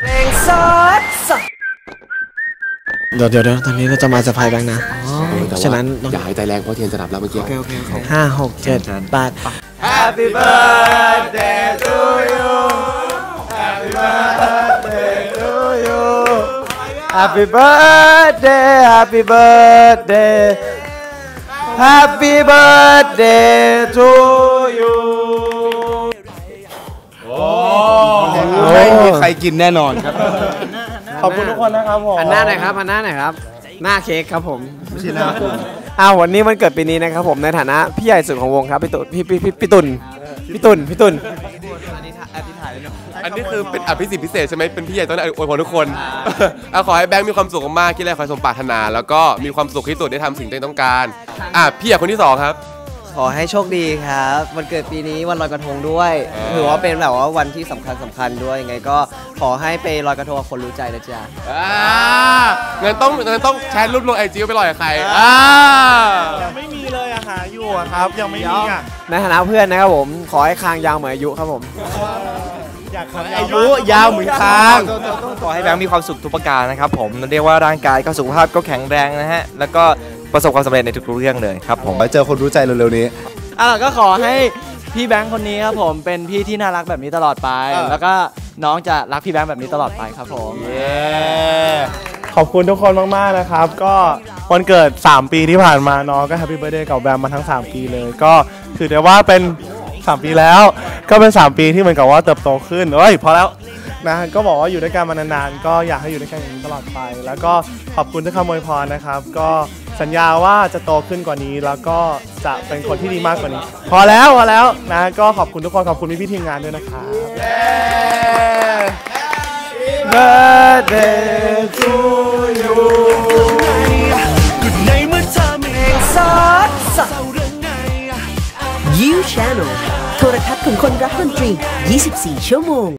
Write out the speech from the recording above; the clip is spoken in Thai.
เพลงสดสดเดี๋ยวเดี๋ยวเดี๋ยวตอนนี้เราจะมาเซอร์ไพรส์แบงค์นะแต่ฉะว่านั้นต้องอย่าหายใจแรงเพราะเทียนจะดับแล้วเมื่อกี้ห้าหกเจ็ดแปด Happy birthday to you Happy birthday to you Happy birthday Happy birthday Happy birthday to ไม่มีใครกินแน่นอนครับ ขอบคุณทุกคนนะครับผมอันหน้าหน่อยครับอันหน้าหน่อยครับ หน้าเค้กครับผมไม่ใช่หน้าอ้าววันนี้มันเกิดปีนี้นะครับผมในฐานะพี่ใหญ่สุดของวงครับพี่ตุพี่พี่พี่พี่ตุนพี่ตุนพี่ตุนอันนี้คือเป็นอภิสิทธิ์พิเศษใช่ไหมเป็นพี่ใหญ่ต้องได้อวยพรทุกคนเอาขอให้แบงค์มีความสุขมากๆคิดอะไรขอให้สมปรารถนา แล้วก็มีความสุขที่สุดได้ทำสิ่งที่ต้องการ อะพี่ใหญ่คนที่สองครับ ขอให้โชคดีครับวันเกิดปีนี้วันลอยกระทงด้วยเออถือว่าเป็นแบบว่าวันที่สำคัญสำคัญด้วยยังไงก็ขอให้ไปลอยกระทงกับคนรู้ใจนะจ๊ะอ่างั้นต้องงั้นต้องแชร์รูปลงไอจีไปลอยกับใครอ่ายังไม่มีเลยอะหาอยู่อะครับยังไม่มีอะในฐานะเพื่อนนะครับผมขอให้คางยาวเหมือนอายุครับผมอยากอายุยาวเหมือนค้างขอให้แบงค์มีความสุขทุกประการนะครับผมเรียกว่าร่างกายก็สุขภาพก็แข็งแรงนะฮะแล้วก็ ประสบความสำเร็จในทุกๆเรื่องเลยครับผม ไว้เจอคนรู้ใจเร็วๆนี้ อะก็ขอให้พี่แบงค์คนนี้ครับผมเป็นพี่ที่น่ารักแบบนี้ตลอดไป เออ แล้วก็น้องจะรักพี่แบงค์แบบนี้ตลอดไปครับผม ขอบคุณทุกคนมาก ๆ นะครับ ก็วันเกิด 3 ปีที่ผ่านมาน้องก็แฮปปี้เบ t ร์ a เดย์กับแบมมาทั้ง 3 ปีเลย ก็ถือได้ว่าเป็น 3 ปีแล้ว ก็เป็น 3 ปีที่เหมือนกับว่าเติบโตขึ้นเอ้ยพอแล้วนะก็บอกว่าอยู่ด้วยกันมานานๆ ก็อยากให้อยู่ด้วยกันอย่างนี้ตลอดไป แล้วก็ขอบคุณทุกคำอวยพรนะครับ ก็ สัญญาว่าจะโตขึ้นกว่านี้แล้วก็จะเป็นคนที่ดีมากกว่านี้ พอแล้วพอแล้วนะก็ขอบคุณทุกคนขอบคุณพี่ๆทีมงานด้วยนะครับ Birthday to you สดสด You Channel โทรทัศน์ของคนรักดนตรี 24 ชั่วโมง